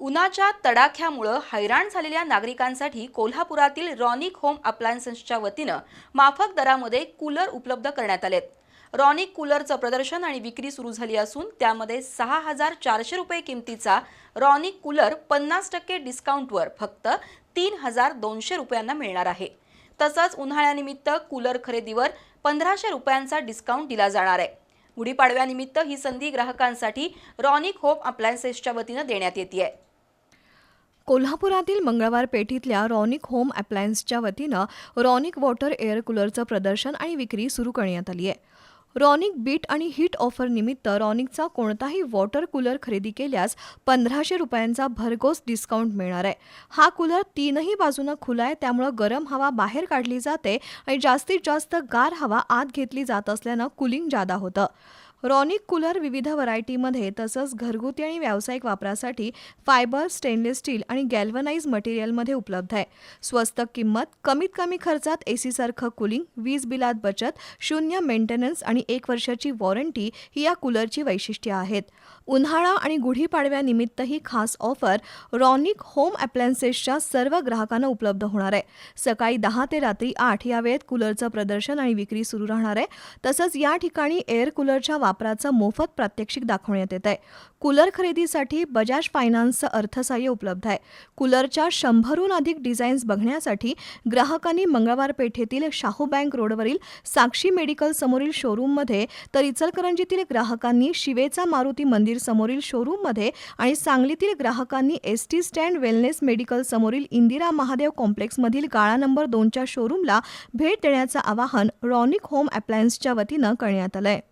उन्हाच्या तडाख्यामुळं हैराण झालेल्या नागरिकांसाठी कोल्हापुरातील रॉनिक होम अप्लायन्सेसच्या वतीनं माफक दरामध्ये कूलर उपलब्ध करण्यात आलेत. रॉनिक कूलरचं प्रदर्शन आणि विक्री सुरू झाली असून त्यामध्ये सहा हजार चारशे रुपये किमतीचा रॉनिक कूलर पन्नास टक्के डिस्काउंटवर फक्त तीन हजार दोनशे रुपयांना मिळणार आहे. तसंच उन्हाळ्यानिमित्त कूलर खरेदीवर पंधराशे रुपयांचा डिस्काउंट दिला जाणार आहे. गुढीपाडव्यानिमित्त ही संधी ग्राहकांसाठी रॉनिक होम अप्लायन्सेसच्या वतीनं देण्यात येते आहे. कोल्हापुरातील मंगळवार पेठीतल्या रॉनिक होम अप्लायन्सच्या वतीनं रॉनिक वॉटर एअर कूलरचं प्रदर्शन आणि विक्री सुरू करण्यात आली आहे. रॉनिक बीट आणि हीट ऑफर निमित्त रॉनिकचा कोणताही वॉटर कूलर खरेदी केल्यास पंधराशे रुपयांचा भरघोस डिस्काउंट मिळणार आहे. हा कूलर तीनही बाजूनं खुला आहे त्यामुळं गरम हवा बाहेर काढली जाते आणि जास्तीत जास्त गार हवा आत घेतली जात असल्यानं कुलिंग जादा होतं. रॉनिक कूलर विविध व्हरायटीमध्ये तसंच घरगुती आणि व्यावसायिक वापरासाठी फायबर स्टेनलेस स्टील आणि गॅल्वनाइज मटेरियलमध्ये उपलब्ध आहे. स्वस्त किंमत कमीत कमी खर्चात एसीसारखं कुलिंग वीज बिलात बचत शून्य मेंटेनन्स आणि एक वर्षाची वॉरंटी ही या कूलरची वैशिष्ट्ये आहेत. उन्हाळा आणि गुढीपाडव्यानिमित्त ही खास ऑफर रॉनिक होम अप्लायन्सेसच्या सर्व ग्राहकांना उपलब्ध होणार आहे. सकाळी दहा ते रात्री आठ या वेळेत कूलरचं प्रदर्शन आणि विक्री सुरू राहणार आहे. तसंच या ठिकाणी एअर कूलरच्या वापराचं मोफत प्रात्यक्षिक दाखवण्यात येत आहे कूलर खरेदीसाठी बजाज फायनान्सचं अर्थसहाय्य उपलब्ध आहे. कूलरच्या शंभरहून अधिक डिझाईन्स बघण्यासाठी ग्राहकांनी मंगळवार पेठेतील शाहू बँक रोडवरील साक्षी मेडिकल समोरील शोरूममध्ये तर इचलकरंजीतील ग्राहकांनी शिवेचा मारुती मंदिर समोरील शोरूममध्ये आणि सांगलीतील ग्राहकांनी S T stand wellness medical समोरील इंदिरा महादेव कॉम्प्लेक्समधील गाळा नंबर दोनच्या शोरूमला भेट देण्याचं आवाहन रॉनिक होम अप्लायन्सच्या वतीनं करण्यात आलं आहे